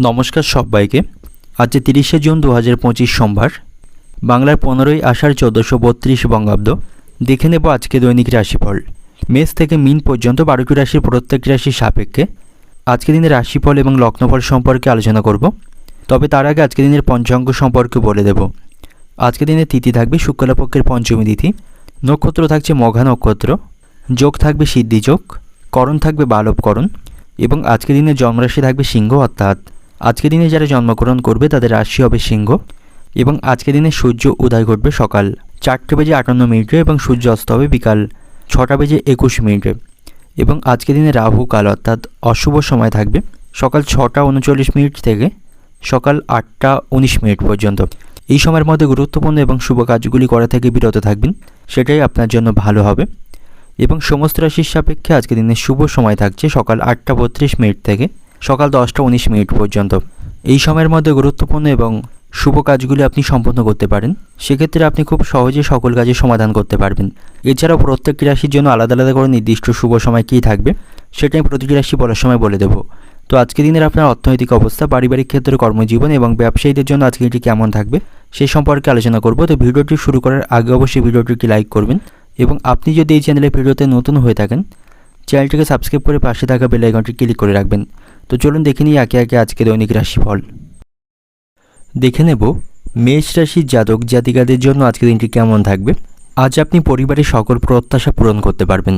নমস্কার সবাইকে। আজ তিরিশে জুন দু হাজার পঁচিশ সোমবার, বাংলার পনেরোই আষাঢ় চোদ্দোশো বত্রিশ বঙ্গাব্দ। দেখে নেব আজকে দৈনিক রাশিফল। মেষ থেকে মিন পর্যন্ত বারোটি রাশির প্রত্যেকটি রাশির সাপেক্ষে। আজকে দিনের রাশিফল এবং লগ্নফল সম্পর্কে আলোচনা করব। তবে তার আগে আজকে দিনের পঞ্চাঙ্গ সম্পর্কে বলে দেব। আজকে দিনে তিথি থাকবে শুক্লপক্ষের পঞ্চমী তিথি। নক্ষত্র থাকছে মঘা নক্ষত্র। যোগ থাকবে সিদ্ধিযোগ। করণ থাকবে বালবকরণ। এবং আজকের দিনে জন্মরাশি থাকবে সিংহ অর্থাৎ আজকের দিনে যারা জন্মগ্রহণ করবে, তাদের রাশি হবে সিংহ এবং আজকের দিনে সূর্য উদয় ঘটবে সকাল। চারটে বেজে আটান্ন মিনিটে এবং সূর্য অস্ত হবে বিকাল ছটা বেজে একুশ মিনিটে এবং আজকের দিনে রাহু কাল অর্থাৎ অশুভ সময় থাকবে সকাল ছটা উনচল্লিশ মিনিট থেকে সকাল আটটা উনিশ মিনিট পর্যন্ত। এই সময়ের মধ্যে গুরুত্বপূর্ণ এবং শুভ কাজগুলি করা থেকে বিরত থাকবেন, সেটাই আপনার জন্য ভালো হবে এবং সমস্ত রাশির সাপেক্ষে আজকের দিনে শুভ সময় থাকছে সকাল আটটা বত্রিশ মিনিট থেকে সকাল দশটা উনিশ মিনিট পর্যন্ত। এই সময়ের মধ্যে গুরুত্বপূর্ণ এবং শুভ কাজগুলি আপনি সম্পন্ন করতে পারেন। সেক্ষেত্রে আপনি খুব সহজে সকল কাজের সমাধান করতে পারবেন। এছাড়াও প্রত্যেকটি রাশির জন্য আলাদা আলাদা করে নির্দিষ্ট শুভ সময় কী থাকবে, সেটা আমি প্রতিটি রাশি বলার সময় বলে দেবো। তো আজকের দিনের আপনার অর্থনৈতিক অবস্থা, পারিবারিক ক্ষেত্রে কর্মজীবন এবং ব্যবসায়ীদের জন্য আজকে এটি কেমন থাকবে সেই সম্পর্কে আলোচনা করব। তো ভিডিওটি শুরু করার আগে অবশ্যই ভিডিওটিকে লাইক করবেন এবং আপনি যদি এই চ্যানেলে ভিডিওতে নতুন হয়ে থাকেন, চ্যানেলটিকে সাবস্ক্রাইব করে পাশে থাকা বেল আইকনটি ক্লিক করে রাখবেন। তো চলুন দেখে নিই একে একে আজকে দৈনিক রাশিফল। দেখে নেব, মেষ রাশির জাতক জাতিকাদের জন্য আজকের দিনটি কেমন থাকবে? আজ আপনি পরিবারের সকল প্রত্যাশা পূরণ করতে পারবেন।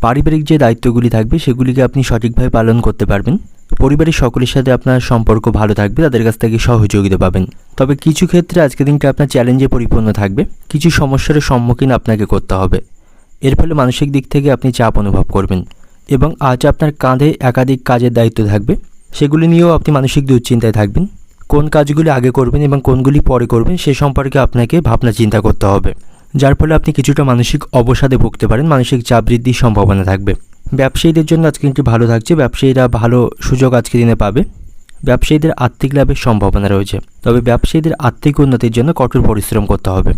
পারিবারিক যে দায়িত্বগুলি থাকবে, সেগুলিকে আপনি সঠিকভাবে পালন করতে পারবেন। পরিবারের সকলের সাথে আপনার সম্পর্ক ভালো থাকবে, তাদের কাছ থেকে সহযোগিতা পাবেন। তবে কিছু ক্ষেত্রে আজকের দিনটা আপনার চ্যালেঞ্জে পরিপূর্ণ থাকবে। কিছু সমস্যার সম্মুখীন আপনাকে করতে হবে। এর ফলে মানসিক দিক থেকে আপনি চাপ অনুভব করবেন। এবং আজ আপনার কাঁধে একাধিক কাজের দায়িত্ব থাকবে। সেগুলি নিয়েও আপনি মানসিক দুশ্চিন্তায় থাকবেন। কোন কাজগুলি আগে করবেন এবং কোনগুলি পরে করবেন সে সম্পর্কে আপনাকে ভাবনা চিন্তা করতে হবে। যার ফলে আপনি কিছুটা মানসিক অবসাদে ভুগতে পারেন, মানসিক চাপ বৃদ্ধির সম্ভাবনা থাকবে। ব্যবসায়ীদের জন্য আজকে দিনটি ভালো থাকছে, ব্যবসায়ীরা ভালো সুযোগ আজকে দিনে পাবে। ব্যবসায়ীদের আর্থিক লাভের সম্ভাবনা রয়েছে। তবে ব্যবসায়ীদের আর্থিক উন্নতির জন্য কঠোর পরিশ্রম করতে হবে।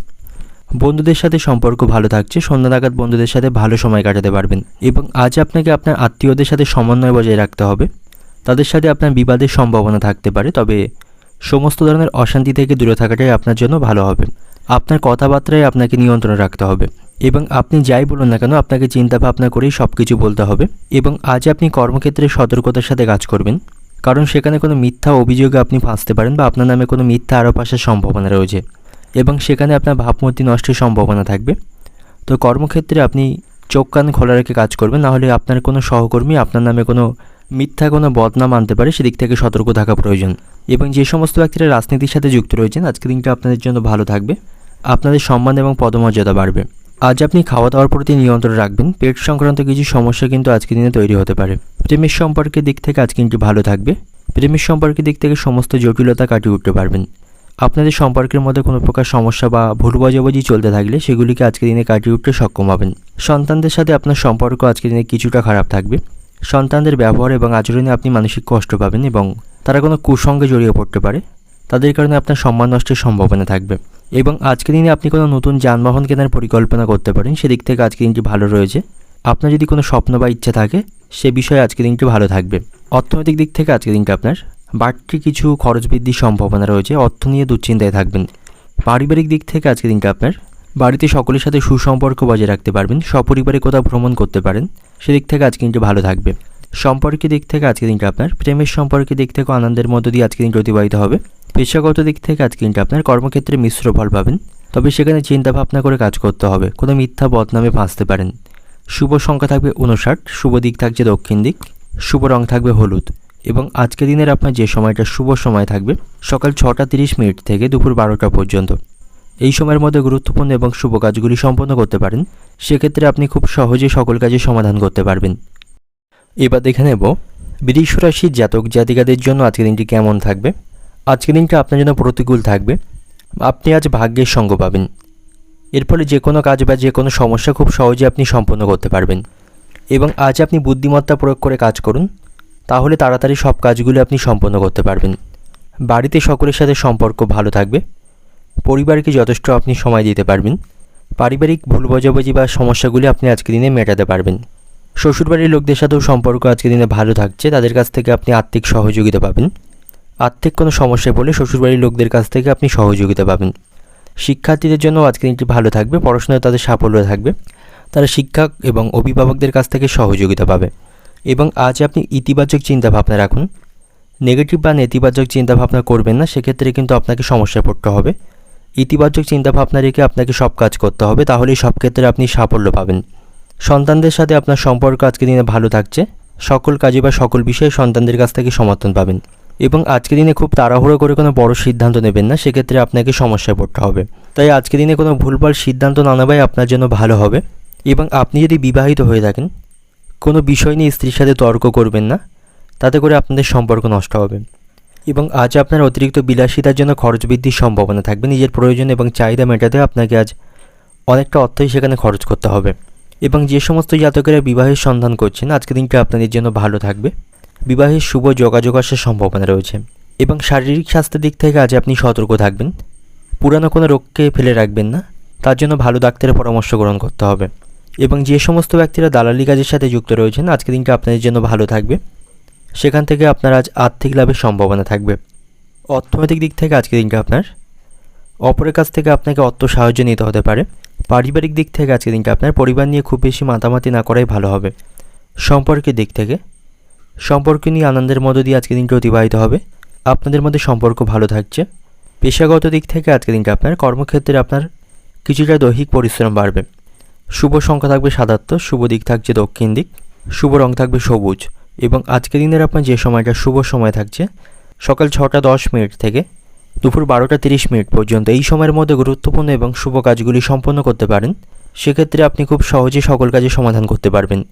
বন্ধুদের সাথে সম্পর্ক ভালো থাকছে, সন্ধ্যা নাগাদ বন্ধুদের সাথে ভালো সময় কাটাতে পারবেন। এবং আজ আপনাকে আপনার আত্মীয়দের সাথে সমন্বয় বজায় রাখতে হবে। তাদের সাথে আপনার বিবাদের সম্ভাবনা থাকতে পারে, তবে সমস্ত ধরনের অশান্তি থেকে দূরে থাকাটাই আপনার জন্য ভালো হবে। আপনার কথাবার্তায় আপনাকে নিয়ন্ত্রণ রাখতে হবে। এবং আপনি যাই বলুন না কেন, আপনাকে চিন্তা ভাবনা করেই সব কিছু বলতে হবে। এবং আজ আপনি কর্মক্ষেত্রে সতর্কতার সাথে কাজ করবেন। কারণ সেখানে কোনো মিথ্যা অভিযোগে আপনি ফাঁসতে পারেন বা আপনার নামে কোনো মিথ্যা আরোপ আসার সম্ভাবনা রয়েছে। এবং সেখানে আপনার ভাবমূর্তি নষ্টের সম্ভাবনা থাকবে। তো কর্মক্ষেত্রে আপনি চোখ কান খোলা রেখে কাজ করবেন নাহলে আপনার কোনো সহকর্মী আপনার নামে কোনো মিথ্যা কোনো বদনাম আনতে পারে, সেদিক থেকে সতর্ক থাকা প্রয়োজন। এবং যে সমস্ত ব্যক্তিরা রাজনীতির সাথে যুক্ত রয়েছেন আজকের দিনটা আপনাদের জন্য ভালো থাকবে। আপনাদের সম্মান এবং পদমর্যাদা বাড়বে। আজ আপনি খাওয়া দাওয়ার প্রতি নিয়ন্ত্রণ রাখবেন। পেট সংক্রান্ত কিছু সমস্যা কিন্তু আজকের দিনে তৈরি হতে পারে। প্রেমের সম্পর্কের দিক থেকে আজকে দিনটি ভালো থাকবে। প্রেমের সম্পর্কের দিক থেকে সমস্ত জটিলতা কাটিয়ে উঠতে পারবেন। আপনাদের সম্পর্কের মধ্যে কোনো প্রকার সমস্যা বা ভুল বোঝাবুঝি চলতে থাকলে সেগুলিকে আজকের দিনে কাটিয়ে উঠতে সক্ষম হবেন। সন্তানদের সাথে আপনার সম্পর্ক আজকের দিনে কিছুটা খারাপ থাকবে। সন্তানদের ব্যবহার এবং আচরণে আপনি মানসিক কষ্ট পাবেন এবং তারা কোনো কুসঙ্গে জড়িয়ে পড়তে পারে। তাদের কারণে আপনার সম্মান নষ্টের সম্ভাবনা থাকবে। এবং আজকের দিনে আপনি কোনো নতুন যানবাহন কেনার পরিকল্পনা করতে পারেন, সেদিক থেকে আজকের দিনটি ভালো রয়েছে। আপনার যদি কোনো স্বপ্ন বা ইচ্ছা থাকে, সে বিষয়ে আজকের দিনটি ভালো থাকবে। অর্থনৈতিক দিক থেকে আজকের দিনটা আপনার বাড়তি কিছু খরচ বৃদ্ধির সম্ভাবনা রয়েছে, অর্থ নিয়ে দুশ্চিন্তায় থাকবেন। পারিবারিক দিক থেকে আজকের দিনটা আপনার, বাড়িতে সকলের সাথে সুসম্পর্ক বজায় রাখতে পারবেন, সপরিবারে কোথাও ভ্রমণ করতে পারেন, সেদিক থেকে আজকে দিনটি ভালো থাকবে। সম্পর্কের দিক থেকে আজকের দিনটা আপনার, প্রেমের সম্পর্কের দিক থেকেও আনন্দের মধ্য দিয়ে আজকের দিনটি অতিবাহিত হবে। পেশাগত দিক থেকে আজকে দিনটা আপনার কর্মক্ষেত্রে মিশ্র ফল পাবেন, তবে সেখানে চিন্তা ভাবনা করে কাজ করতে হবে, কোনো মিথ্যা বদনামে ফাঁসতে পারেন। শুভ সংখ্যা থাকবে উনষাট শুভ দিক থাকছে দক্ষিণ দিক, শুভ রং থাকবে হলুদ। এবং আজকের দিনের আপনার যে সময়টা, শুভ সময় থাকবে, সকাল ছটা তিরিশ মিনিট থেকে দুপুর বারোটা পর্যন্ত। এই সময়ের মধ্যে গুরুত্বপূর্ণ এবং শুভ কাজগুলি সম্পন্ন করতে পারেন, সেক্ষেত্রে আপনি খুব সহজে সকল কাজে সমাধান করতে পারবেন। এবার দেখে নেব বৃষ রাশির জাতক জাতিকাদের জন্য আজকের দিনটি কেমন থাকবে? আজকের দিনটা আপনার জন্য প্রতিকূল থাকবে। আপনি আজ ভাগ্যের সঙ্গ পাবেন। এর ফলে যে কোনো কাজ বা যে কোনো সমস্যা খুব সহজে আপনি সম্পন্ন করতে পারবেন। এবং আজ আপনি বুদ্ধিমত্তা প্রয়োগ করে কাজ করুন তাহলে তাড়াতাড়ি সব কাজগুলো আপনি সম্পন্ন করতে পারবেন। বাড়িতে সকলের সাথে সম্পর্ক ভালো থাকবে। পরিবারকে যথেষ্ট আপনি সময় দিতে পারবেন। পারিবারিক ভুল বোঝাবুঝি বা সমস্যাগুলি আপনি আজকের দিনে মেটাতে পারবেন। শ্বশুরবাড়ির লোকদের সাথেও সম্পর্ক আজকের দিনে ভালো থাকছে, তাদের কাছ থেকে আপনি আর্থিক সহযোগিতা পাবেন। আর্থিক কোনো সমস্যায় পড়লে শ্বশুরবাড়ির লোকদের কাছ থেকে আপনি সহযোগিতা পাবেন। শিক্ষার্থীদের জন্য আজকের দিনটি ভালো থাকবে, পড়াশোনায় তাদের সাফল্য থাকবে। তারা শিক্ষক এবং অভিভাবকদের কাছ থেকে সহযোগিতা পাবে। এবং আজ আপনি ইতিবাচক চিন্তাভাবনা রাখুন। নেগেটিভ বা নেতিবাচক চিন্তাভাবনা করবেন না, সেক্ষেত্রে কিন্তু আপনাকে সমস্যায় পড়তে হবে। ইতিবাচক চিন্তাভাবনা রেখে আপনাকে সব কাজ করতে হবে, তাহলেই সব ক্ষেত্রে আপনি সাফল্য পাবেন। সন্তানদের সাথে আপনার সম্পর্ক আজকে দিনে ভালো থাকছে। সকল কাজে বা সকল বিষয়ে সন্তানদের কাছ থেকে সমর্থন পাবেন। এবং আজকে দিনে খুব তাড়াহুড়ো করে কোনো বড় সিদ্ধান্ত নেবেন না, সেক্ষেত্রে আপনাকে সমস্যায় পড়তে হবে। তাই আজকে দিনে কোনো ভুলভাল সিদ্ধান্ত না নেওয়াই আপনার জন্য ভালো হবে। এবং আপনি যদি বিবাহিত হয়ে থাকেন কোনো বিষয় নিয়ে স্ত্রীর সাথে তর্ক করবেন না, তাতে করে আপনাদের সম্পর্ক নষ্ট হবে। এবং আজ আপনার অতিরিক্ত বিলাসিতার জন্য খরচ বৃদ্ধির সম্ভাবনা থাকবে। নিজের প্রয়োজন এবং চাহিদা মেটাতে আপনাকে আজ অনেকটা অর্থই সেখানে খরচ করতে হবে। এবং যে সমস্ত জাতকেরা বিবাহের সন্ধান করছেন আজকে দিনটা আপনাদের জন্য ভালো থাকবে। বিবাহের শুভ যোগাযোগ আসার সম্ভাবনা রয়েছে। এবং শারীরিক স্বাস্থ্যের দিক থেকে আজ আপনি সতর্ক থাকবেন। পুরানো কোনো রোগকে ফেলে রাখবেন না। তার জন্য ভালো ডাক্তারের পরামর্শ গ্রহণ করতে হবে। এবং যে সমস্ত ব্যক্তিরা দালালি কাজের সাথে যুক্ত রয়েছেন আজকে দিনটা আপনাদের জন্য ভালো থাকবে। সেখান থেকে আপনার আজ আর্থিক লাভের সম্ভাবনা থাকবে। অর্থনৈতিক দিক থেকে আজকে দিনটা আপনার, অপরের কাছ থেকে আপনাকে অর্থ সাহায্য নিতে হতে পারে। পারিবারিক দিক থেকে আজকে দিনটা আপনার, পরিবার নিয়ে খুব বেশি মাতামাতি না করাই ভালো হবে। সম্পর্কের দিক থেকে, সম্পর্ক নিয়ে আনন্দের মধ্য দিয়ে আজকে দিনটা অতিবাহিত হবে। আপনাদের মধ্যে সম্পর্ক ভালো থাকছে। পেশাগত দিক থেকে আজকে দিনটা আপনার, কর্মক্ষেত্রে আপনার কিছুটা দৈহিক পরিশ্রম বাড়বে। শুভ সংখ্যা থাকবে সাদাত্ত শুভ দিক থাকছে দক্ষিণ দিক, শুভ রং থাকবে সবুজ। এবং আজকের দিনের আপনার যে সময়টা, শুভ সময় থাকছে সকাল ছটা দশ মিনিট থেকে দুপুর বারোটা তিরিশ মিনিট পর্যন্ত। এই সময়ের মধ্যে গুরুত্বপূর্ণ এবং শুভ কাজগুলি সম্পন্ন করতে পারেন। সেক্ষেত্রে আপনি খুব সহজে সকল কাজে সমাধান করতে পারবেন।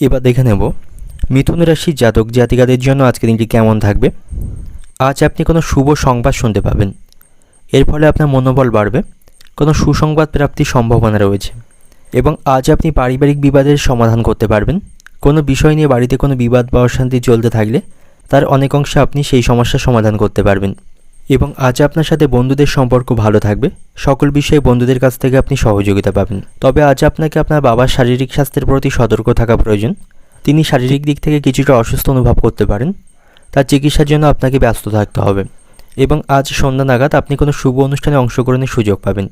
এবার দেখে নেব মিথুন রাশির জাতক জাতিকাদের জন্য আজকের দিনটি কেমন থাকবে। আজ আপনি কোনো শুভ সংবাদ শুনতে পাবেন। এর ফলে আপনার মনোবল বাড়বে। কোনো সুসংবাদ প্রাপ্তির সম্ভাবনা রয়েছে। এবং আজ আপনি পারিবারিক বিবাদের সমাধান করতে পারবেন। কোনো বিষয় নিয়ে বাড়িতে কোনো বিবাদ বা অশান্তি চলতে থাকলে তার অনেক অংশে আপনি সেই সমস্যার সমাধান করতে পারবেন। এবং আজ আপনার সাথে বন্ধুদের সম্পর্ক ভালো থাকবে। সকল বিষয়ে বন্ধুদের কাছ থেকে আপনি সহযোগিতা পাবেন। তবে আজ আপনাকে আপনার বাবার শারীরিক স্বাস্থ্যের প্রতি সতর্ক থাকা প্রয়োজন। তিনি শারীরিক দিক থেকে কিছুটা অসুস্থ অনুভব করতে পারেন। তার চিকিৎসার জন্য আপনাকে ব্যস্ত থাকতে হবে। এবং আজ সন্ধ্যা নাগাদ আপনি কোনো শুভ অনুষ্ঠানে অংশগ্রহণের সুযোগ পাবেন।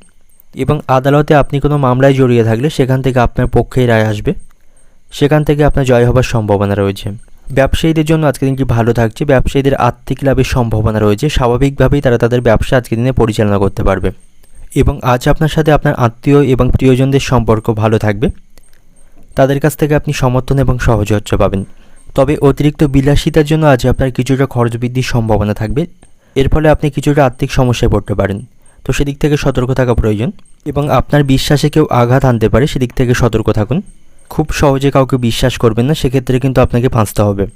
এবং আদালতে আপনি কোনো মামলায় জড়িয়ে থাকলে সেখান থেকে আপনার পক্ষেই রায় আসবে। সেখান থেকে আপনার জয় হবার সম্ভাবনা রয়েছে। ব্যবসায়ীদের জন্য আজকের দিনটি ভালো থাকছে। ব্যবসায়ীদের আর্থিক লাভের সম্ভাবনা রয়েছে। স্বাভাবিকভাবেই তারা তাদের ব্যবসা আজকের দিনে পরিচালনা করতে পারবে। এবং আজ আপনার সাথে আপনার আত্মীয় এবং প্রিয়জনদের সম্পর্ক ভালো থাকবে। তাদের কাছ থেকে আপনি সমর্থন এবং সহযোগ্য পাবেন। তবে অতিরিক্ত বিলাসিতার জন্য আজ আপনার কিছুটা খরচ বৃদ্ধির সম্ভাবনা থাকবে। এর ফলে আপনি কিছুটা আর্থিক সমস্যায় পড়তে পারেন। তো সেদিক থেকে সতর্ক থাকা প্রয়োজন এবং আপনার বিশ্বাসে কেউ আঘাত আনতে পারে, সেদিক থেকে সতর্ক থাকুন। খুব সহজে কাউকে বিশ্বাস করবেন না, সেক্ষেত্রে কিন্তু আপনাকে ফাঁসতে হবে।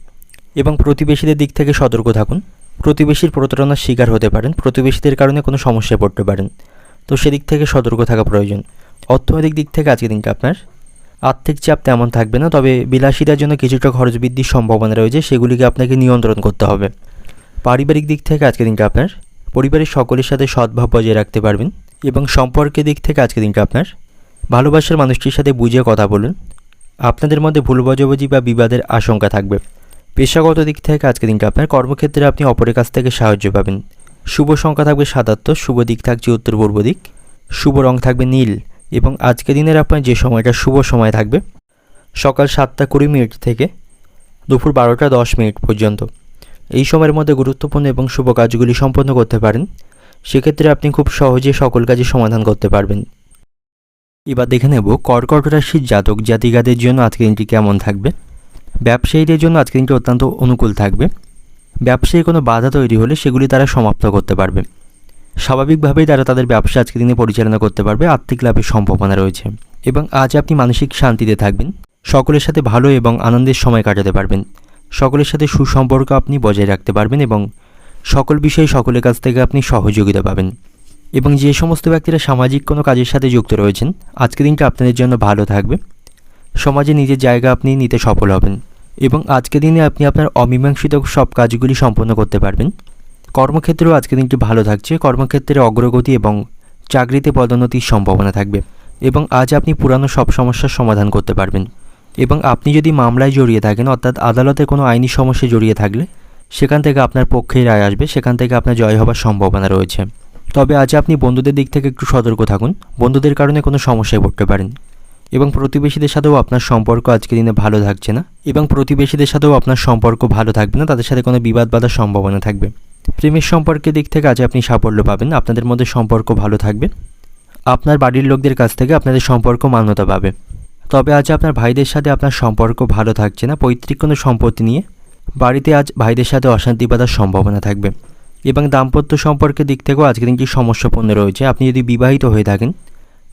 এবং প্রতিবেশীদের দিক থেকে সতর্ক থাকুন। প্রতিবেশীর প্রতারণার শিকার হতে পারেন, প্রতিবেশীদের কারণে কোনো সমস্যায় পড়তে পারেন। তো সেদিক থেকে সতর্ক থাকা প্রয়োজন। অর্থনৈতিক দিক থেকে আজকে দিনটা আপনার। আর্থিক চাপ তেমন থাকবে না, তবে বিলাসিতার জন্য কিছুটা খরচ বৃদ্ধির সম্ভাবনা রয়েছে, সেগুলিকে আপনাকে নিয়ন্ত্রণ করতে হবে। পারিবারিক দিক থেকে আজকে দিনটা আপনার পরিবারের সকলের সাথে সদ্ভাব বজায় রাখতে পারবেন এবং সম্পর্কের দিক থেকে আজকে দিনটা আপনার ভালোবাসার মানুষটির সাথে বুঝে কথা বলুন। আপনাদের মধ্যে ভুল বোঝাবুঝি বা বিবাদের আশঙ্কা থাকবে। পেশাগত দিক থেকে আজকে দিনটা আপনার কর্মক্ষেত্রে আপনি অপরের কাছ থেকে সাহায্য পাবেন। শুভ সংখ্যা থাকবে সাতাত্ত শুভ দিক থাকছে উত্তর পূর্ব দিক। শুভ রং থাকবে নীল এবং আজকে দিনের আপনার যে সময়টা শুভ সময় থাকবে সকাল সাতটা কুড়ি মিনিট থেকে দুপুর বারোটা দশ মিনিট পর্যন্ত। এই সময়ের মধ্যে গুরুত্বপূর্ণ এবং শুভ কাজগুলি সম্পন্ন করতে পারেন, সেক্ষেত্রে আপনি খুব সহজে সকল কাজে সমাধান করতে পারবেন। এবার দেখে নেব কর্কট রাশির জাতক জাতিকাদের জন্য আজকের দিনটি কেমন থাকবে। ব্যবসায়ীদের জন্য আজকের দিনটি অত্যন্ত অনুকূল থাকবে। ব্যবসায়ী কোনো বাধা তৈরি হলে সেগুলি তারা সমাপ্ত করতে পারবে। স্বাভাবিকভাবেই তারা তাদের ব্যবসা আজকে দিনে পরিচালনা করতে পারবে, আর্থিক লাভের সম্ভাবনা রয়েছে এবং আজ আপনি মানসিক শান্তিতে থাকবেন। সকলের সাথে ভালো এবং আনন্দের সময় কাটাতে পারবেন। সকলের সাথে সুসম্পর্ক আপনি বজায় রাখতে পারবেন এবং সকল বিষয়ে সকলের কাছ থেকে আপনি সহযোগিতা পাবেন। এবং যে সমস্ত ব্যক্তিরা সামাজিক কোনো কাজের সাথে যুক্ত রয়েছেন, আজকের দিনটা আপনাদের জন্য ভালো থাকবে। সমাজে নিজের জায়গা আপনি নিতে সফল হবেন এবং আজকের দিনে আপনি আপনার অমীমাংসিত সব কাজগুলি সম্পন্ন করতে পারবেন। কর্মক্ষেত্রেও আজকের দিনটি ভালো থাকছে। কর্মক্ষেত্রে অগ্রগতি এবং চাকরিতে পদোন্নতির সম্ভাবনা থাকবে এবং আজ আপনি পুরানো সব সমস্যার সমাধান করতে পারবেন। এবং আপনি যদি মামলায় জড়িয়ে থাকেন, অর্থাৎ আদালতে কোনো আইনি সমস্যায় জড়িয়ে থাকলে, সেখান থেকে আপনার পক্ষেই রায় আসবে, সেখান থেকে আপনার জয় হবার সম্ভাবনা রয়েছে। তবে আজ আপনি বন্ধুদের দিক থেকে একটু সতর্ক থাকুন, বন্ধুদের কারণে কোনো সমস্যায় পড়তে পারেন। এবং প্রতিবেশীদের সাথেও আপনার সম্পর্ক আজকের দিনে ভালো থাকছে না, এবং প্রতিবেশীদের সাথেও আপনার সম্পর্ক ভালো থাকবে না, তাদের সাথে কোনো বিবাদ বাঁধার সম্ভাবনা থাকবে। প্রেমের সম্পর্কের দিক থেকে আজ আপনি সাফল্য পাবেন, আপনাদের মধ্যে সম্পর্ক ভালো থাকবে, আপনার বাড়ির লোকদের কাছ থেকে আপনাদের সম্পর্ক মান্যতা পাবে। তবে আজ আপনার ভাইদের সাথে আপনার সম্পর্ক ভালো থাকছে না। পৈতৃক কোনো সম্পত্তি নিয়ে বাড়িতে আজ ভাইদের সাথে অশান্তি বাঁধার সম্ভাবনা থাকবে। এবং দাম্পত্য সম্পর্কের দিক থেকেও আজকে দিনটি সমস্যাপূর্ণ রয়েছে। আপনি যদি বিবাহিত হয়ে থাকেন,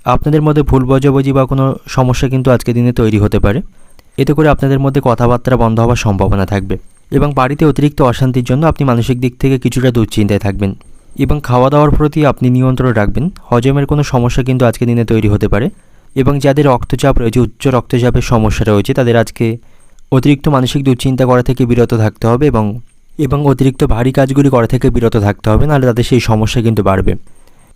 আপনাদের মধ্যে ভুল বোঝাবুঝি বা কোনো সমস্যা কিন্তু আজকের দিনে তৈরি হতে পারে। এতে করে আপনাদের মধ্যে কথাবার্তা বন্ধ হওয়ার সম্ভাবনা থাকবে। এবং বাড়িতে অতিরিক্ত অশান্তির জন্য আপনি মানসিক দিক থেকে কিছুটা দুশ্চিন্তায় থাকবেন। এবং খাওয়া দাওয়ার প্রতি আপনি নিয়ন্ত্রণ রাখবেন। হজমের কোনো সমস্যা কিন্তু আজকে দিনে তৈরি হতে পারে। এবং যাদের রক্তচাপ রয়েছে, উচ্চ রক্তচাপের সমস্যা রয়েছে, তাদের আজকে অতিরিক্ত মানসিক দুশ্চিন্তা করা থেকে বিরত থাকতে হবে এবং এবং অতিরিক্ত ভারী কাজগুলি করা থেকে বিরত থাকতে হবে, নাহলে তাদের সেই সমস্যা কিন্তু বাড়বে।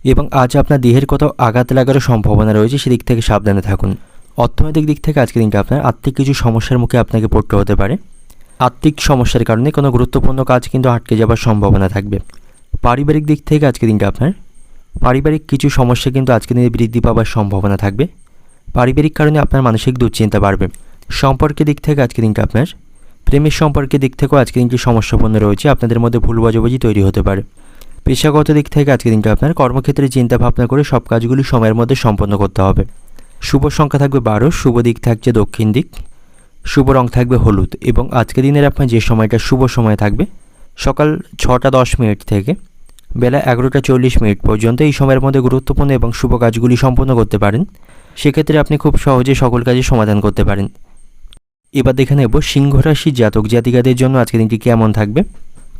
এবং আজ আপনার দেহের কোথাও আঘাত লাগারও সম্ভাবনা রয়েছে, সেদিক থেকে সাবধানে থাকুন। অর্থনৈতিক দিক থেকে আজকে দিনটা আপনার আর্থিক কিছু সমস্যার মুখে আপনাকে পড়তে হতে পারে। আর্থিক সমস্যার কারণে কোনো গুরুত্বপূর্ণ কাজ কিন্তু আটকে যাওয়ার সম্ভাবনা থাকবে। পারিবারিক দিক থেকে আজকে দিনটা আপনার, পারিবারিক কিছু সমস্যা কিন্তু আজকে দিনে বৃদ্ধি পাওয়ার সম্ভাবনা থাকবে। পারিবারিক কারণে আপনার মানসিক দুশ্চিন্তা বাড়বে। সম্পর্কের দিক থেকে আজকে দিনটা আপনার, প্রেমের সম্পর্কের দিক থেকেও আজকে দিনটি সমস্যাপূর্ণ রয়েছে, আপনাদের মধ্যে ভুল বোঝাবুঝি তৈরি হতে পারে। পেশাগত দিক থেকে আজকে দিনটা আপনার, কর্মক্ষেত্রে চিন্তা ভাবনা করে সব কাজগুলি সময়ের মধ্যে সম্পন্ন করতে হবে। শুভ সংখ্যা থাকবে বারো, শুভ দিক থাকছে দক্ষিণ দিক, শুভ রং থাকবে হলুদ এবং আজকে দিনের আপনার যে সময়টা শুভ সময় থাকবে, সকাল ছটা দশ মিনিট থেকে বেলা এগারোটা চল্লিশ মিনিট পর্যন্ত এই সময়ের মধ্যে গুরুত্বপূর্ণ এবং শুভ কাজগুলি সম্পন্ন করতে পারেন। সেক্ষেত্রে আপনি খুব সহজে সকল কাজের সমাধান করতে পারেন। এবার দেখে নেব সিংহ রাশির জাতক জাতিকাদের জন্য আজকের দিনটি কেমন থাকবে।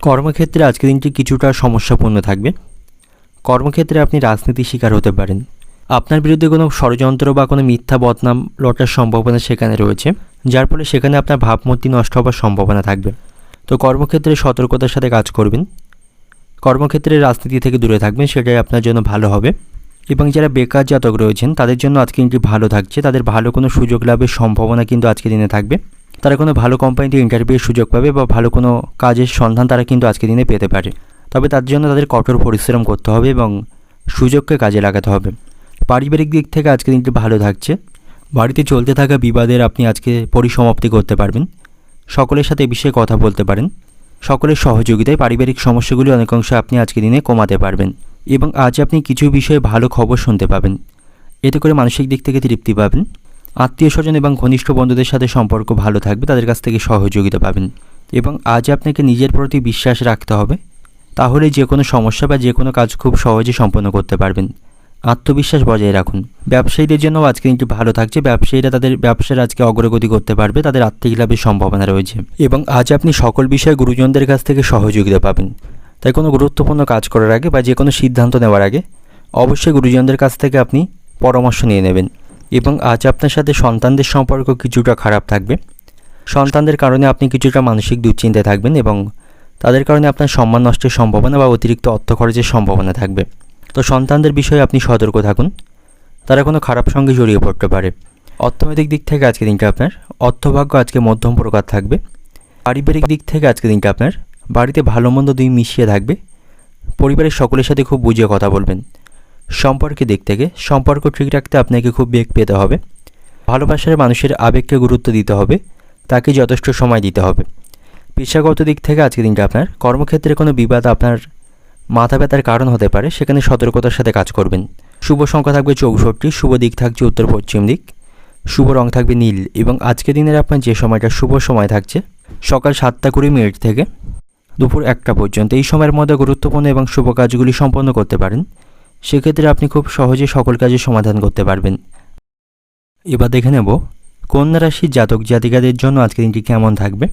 কর্মক্ষেত্রে আজকের দিনটি কিছুটা সমস্যাপূর্ণ থাকবে। কর্মক্ষেত্রে আপনি রাজনীতির শিকার হতে পারেন। আপনার বিরুদ্ধে কোনো ষড়যন্ত্র বা কোনো মিথ্যা বদনাম লটার সম্ভাবনা সেখানে রয়েছে, যার ফলে সেখানে আপনার ভাবমূর্তি নষ্ট হওয়ার সম্ভাবনা থাকবে। তো কর্মক্ষেত্রে সতর্কতার সাথে কাজ করবেন। কর্মক্ষেত্রে রাজনীতি থেকে দূরে থাকবেন, সেটাই আপনার জন্য ভালো হবে। এবং যারা বেকার জাতক রয়েছেন, তাদের জন্য আজকে দিনটি ভালো থাকছে। তাদের ভালো কোনো সুযোগ লাভের সম্ভাবনা কিন্তু আজকে দিনে থাকবে। তারা কোনো ভালো কোম্পানিতে ইন্টারভিউয়ের সুযোগ পাবে বা ভালো কোনো কাজের সন্ধান তারা কিন্তু আজকে দিনে পেতে পারে। তবে তার জন্য তাদের কঠোর পরিশ্রম করতে হবে এবং সুযোগকে কাজে লাগাতে হবে। পারিবারিক দিক থেকে আজকে দিনটি ভালো থাকছে। বাড়িতে চলতে থাকা বিবাদের আপনি আজকে পরিসমাপ্তি করতে পারবেন। সকলের সাথে এ বিষয়ে কথা বলতে পারেন। সকলের সহযোগিতায় পারিবারিক সমস্যাগুলি অনেকাংশে আপনি আজকে দিনে কমাতে পারবেন। এবং আজ আপনি কিছু বিষয়ে ভালো খবর শুনতে পাবেন। এতে করে মানসিক দিক থেকে তৃপ্তি পাবেন। আত্মীয় স্বজন এবং ঘনিষ্ঠ বন্ধুদের সাথে সম্পর্ক ভালো থাকবে, তাদের কাছ থেকে সহযোগিতা পাবেন। এবং আজ আপনাকে নিজের প্রতি বিশ্বাস রাখতে হবে, তাহলে যে কোনো সমস্যা বা যে কোনো কাজ খুব সহজে সম্পন্ন করতে পারবেন। আত্মবিশ্বাস বজায় রাখুন। ব্যবসায়ীদের জন্য আজকে কিন্তু ভালো থাকছে। ব্যবসায়ীরা তাদের ব্যবসার আজকে অগ্রগতি করতে পারবে, তাদের আর্থিক লাভের সম্ভাবনা রয়েছে। এবং আজ আপনি সকল বিষয়ে গুরুজনদের কাছ থেকে সহযোগিতা পাবেন। তাই কোনো গুরুত্বপূর্ণ কাজ করার আগে বা যে কোনো সিদ্ধান্ত নেওয়ার আগে অবশ্যই গুরুজনদের কাছ থেকে আপনি পরামর্শ নিয়ে নেবেন এবং আজ আপনার সাথে সন্তানদের সম্পর্ক কিছুটা খারাপ থাকবে। সন্তানদের কারণে আপনি কিছুটা মানসিক দুশ্চিন্তায় থাকবেন এবং তাদের কারণে আপনার সম্মান নষ্টের সম্ভাবনা বা অতিরিক্ত অর্থ খরচের সম্ভাবনা থাকবে। তো সন্তানদের বিষয়ে আপনি সতর্ক থাকুন। তারা কোনো খারাপ সঙ্গে জড়িয়ে পড়তে পারে। অর্থনৈতিক দিক থেকে আজকে দিনটা আপনার, অর্থভাগ্য আজকে মধ্যম প্রকার থাকবে। পারিবারিক দিক থেকে আজকে দিনটা আপনার বাড়িতে ভালো মন্দ দুই মিশিয়ে থাকবে। পরিবারের সকলের সাথে খুব বুঝিয়ে কথা বলবেন। সম্পর্কের দিক থেকে, সম্পর্ক ঠিক রাখতে আপনাকে খুব বেগ পেতে হবে। ভালোবাসার মানুষের আবেগকে গুরুত্ব দিতে হবে। তাকে যথেষ্ট সময় দিতে হবে। পেশাগত দিক থেকে আজকে দিনটা আপনার, কর্মক্ষেত্রে কোনো বিবাদ আপনার মাথা ব্যথার কারণ হতে পারে, সেখানে সতর্কতার সাথে কাজ করবেন। শুভ সংখ্যা থাকবে চৌষট্টি, শুভ দিক থাকছে উত্তর পশ্চিম দিক। শুভ রং থাকবে নীল এবং আজকে দিনের আপনার যে সময়টা শুভ সময় থাকছে, সকাল সাতটা কুড়ি মিনিট থেকে দুপুর একটা পর্যন্ত। এই সময়ের মধ্যে গুরুত্বপূর্ণ এবং শুভ কাজগুলি সম্পন্ন করতে পারেন। সেক্ষেত্রে আপনি খুব সহজে সকল কাজের সমাধান করতে পারবেন। এবার দেখে নেব কন্যা রাশির জাতক জাতিকাদের জন্য আজকের দিনটি কেমন থাকবে?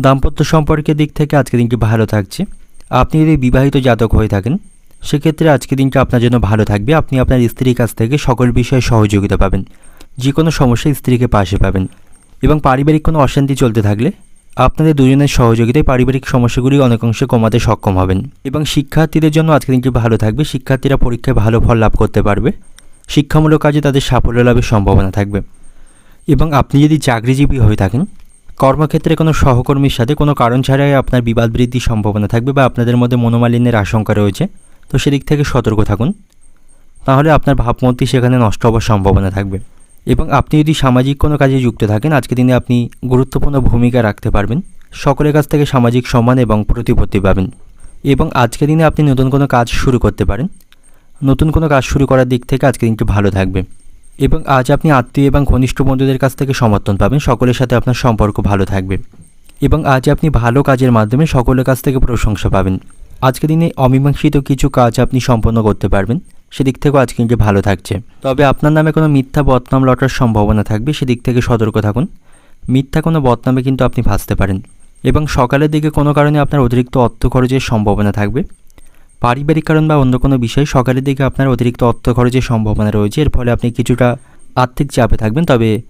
দাম্পত্য সম্পর্কের দিক থেকে আজকের দিনটি ভালো থাকছে। আপনি যদি বিবাহিত জাতক হয়ে থাকেন, সেক্ষেত্রে আজকের দিনটা আপনার জন্য ভালো থাকবে। আপনি আপনার স্ত্রীর কাছ থেকে সকল বিষয়ে সহযোগিতা পাবেন। যে কোনো সমস্যায় স্ত্রীকে পাশে পাবেন। এবং পারিবারিক কোনো অশান্তি চলতে থাকলে আপনাদের দুজনের সহযোগিতায় পারিবারিক সমস্যাগুলি অনেকাংশে কমাতে সক্ষম হবেন এবং শিক্ষার্থীদের জন্য আজকের দিনটি ভালো থাকবে। শিক্ষার্থীরা পরীক্ষায় ভালো ফল লাভ করতে পারবে। শিক্ষামূলক কাজে তাদের সাফল্য লাভের সম্ভাবনা থাকবে। এবং আপনি যদি চাকরিজীবী হয়ে থাকেন, কর্মক্ষেত্রে কোনো সহকর্মীর সাথে কোনো কারণ ছাড়াই আপনার বিবাদ বৃদ্ধির সম্ভাবনা থাকবে বা আপনাদের মধ্যে মনোমালিন্যের আশঙ্কা রয়েছে, তো সেদিক থেকে সতর্ক থাকুন। তাহলে আপনার ভাবমূর্তি সেখানে নষ্ট হওয়ার সম্ভাবনা থাকবে। এবং আপনি যদি সামাজিক কোনো কাজে যুক্ত থাকেন আজকে দিনে আপনি গুরুত্বপূর্ণ ভূমিকা রাখতে পারবেন। সকলের কাছ থেকে সামাজিক সম্মান এবং প্রতিপত্তি পাবেন। এবং আজকে দিনে আপনি নতুন কোনো কাজ শুরু করতে পারেন। নতুন কোনো কাজ শুরু করার দিক থেকে আজকে দিনটি ভালো থাকবে। এবং আজ আপনি আত্মীয় এবং ঘনিষ্ঠ বন্ধুদের কাছ থেকে সমর্থন পাবেন, সকলের সাথে আপনার সম্পর্ক ভালো থাকবে। এবং আজ আপনি ভালো কাজের মাধ্যমে সকলের কাছ থেকে প্রশংসা পাবেন। আজকে দিনে অমীমাংসিত কিছু কাজ আপনি সম্পন্ন করতে পারবেন। সেদিক থেকেও আজকে কিন্তু ভালো থাকছে। তবে আপনার নামে কোনো মিথ্যা বদনাম লটার সম্ভাবনা থাকবে, সেদিক থেকে সতর্ক থাকুন। মিথ্যা কোনো বদনামে কিন্তু আপনি ফাঁসতে পারেন। এবং সকালের দিকে কোনো কারণে আপনার অতিরিক্ত অর্থ খরচের সম্ভাবনা থাকবে। পারিবারিক কারণ বা অন্য কোনো বিষয় সকালের দিকে আপনার অতিরিক্ত অর্থ খরচের সম্ভাবনা রয়েছে। এর ফলে আপনি কিছুটা আর্থিক চাপে থাকবেন, তবে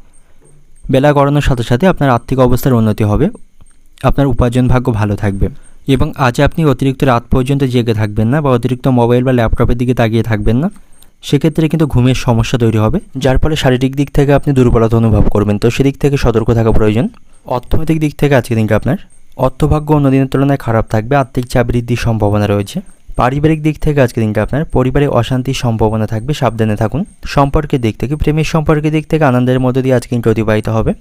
বেলা গড়ানোর সাথে সাথে আপনার আর্থিক অবস্থার উন্নতি হবে। আপনার উপার্জন ভাগ্য ভালো থাকবে। এবং আজ আপনি অতিরিক্ত রাত পর্যন্ত জেগে থাকবেন না বা অতিরিক্ত মোবাইল বা ল্যাপটপের দিকে তাকিয়ে থাকবেন না। সেক্ষেত্রে কিন্তু ঘুমের সমস্যা তৈরি হবে, যার ফলে শারীরিক দিক থেকে আপনি দুর্বলতা অনুভব করবেন। তো সেদিক থেকে সতর্ক থাকা প্রয়োজন। অর্থনৈতিক দিক থেকে আজকে দিনটা আপনার? অর্থভাগ্য অন্য দিনের তুলনায় খারাপ থাকবে, আর্থিক চাপ বৃদ্ধির সম্ভাবনা রয়েছে। পারিবারিক দিক থেকে আজকে দিনটা আপনার? পরিবারে অশান্তির সম্ভাবনা থাকবে, সাবধানে থাকুন। সম্পর্কের দিক থেকে, প্রেমের সম্পর্কের দিক থেকে আনন্দের মধ্য দিয়ে আজকে দিনটা অতিবাহিত হবে।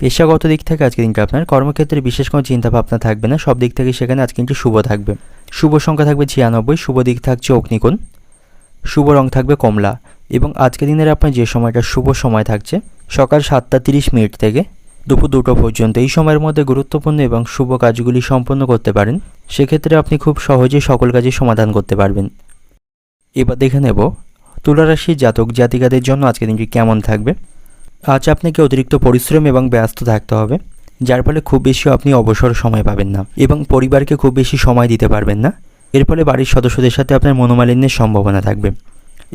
পেশাগত দিক থেকে আজকে দিনটা আপনার। কর্মক্ষেত্রে বিশেষ কোনো চিন্তাভাবনা থাকবে না। সব দিক থেকে সেখানে আজকে কিন্তু শুভ থাকবে। শুভ সংখ্যা থাকবে ছিয়ানব্বই, শুভ দিক থাকছে অগ্নিকোণ শুভ রং থাকবে কমলা। এবং আজকে দিনের আপনার যে সময়টা, শুভ সময় থাকছে, সকাল সাতটা তিরিশ মিনিট থেকে দুপুর দুটো পর্যন্ত। এই সময়ের মধ্যে গুরুত্বপূর্ণ এবং শুভ কাজগুলি সম্পন্ন করতে পারেন। সেক্ষেত্রে আপনি খুব সহজেই সকল কাজের সমাধান করতে পারবেন। এবার দেখে নেব তুলারাশির জাতক জাতিকাদের জন্য আজকে দিনটি কেমন থাকবে। আজ আপনাকে অতিরিক্ত পরিশ্রম এবং ব্যস্ত থাকতে হবে, যার ফলে খুব বেশি আপনি অবসর সময় পাবেন না এবং পরিবারকে খুব বেশি সময় দিতে পারবেন না। এর ফলে বাড়ির সদস্যদের সাথে আপনার মনোমালিন্যের সম্ভাবনা থাকবে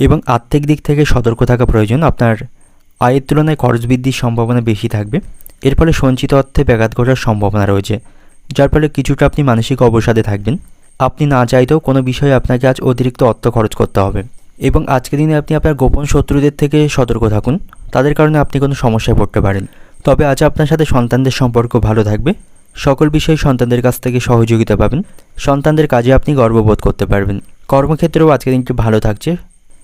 এবং আর্থিক দিক থেকে সতর্ক থাকা প্রয়োজন। আপনার আয়ের তুলনায় খরচ বৃদ্ধির সম্ভাবনা বেশি থাকবে। এর ফলে সঞ্চিত অর্থে ব্যাঘাত ঘটার সম্ভাবনা রয়েছে, যার ফলে কিছুটা আপনি মানসিক অবসাদে থাকবেন। আপনি না চাইতেও কোনো বিষয়ে আপনাকে আজ অতিরিক্ত অর্থ খরচ করতে হবে এবং আজকের দিনে আপনি আপনার গোপন শত্রুদের থেকে সতর্ক থাকুন। তাদের কারণে আপনি কোনো সমস্যায় পড়তে পারেন। তবে আজ আপনার সাথে সন্তানদের সম্পর্ক ভালো থাকবে। সকল বিষয়ে সন্তানদের কাছ থেকে সহযোগিতা পাবেন। সন্তানদের কাজে আপনি গর্ববোধ করতে পারবেন। কর্মক্ষেত্রেও আজকের দিনটি ভালো থাকছে।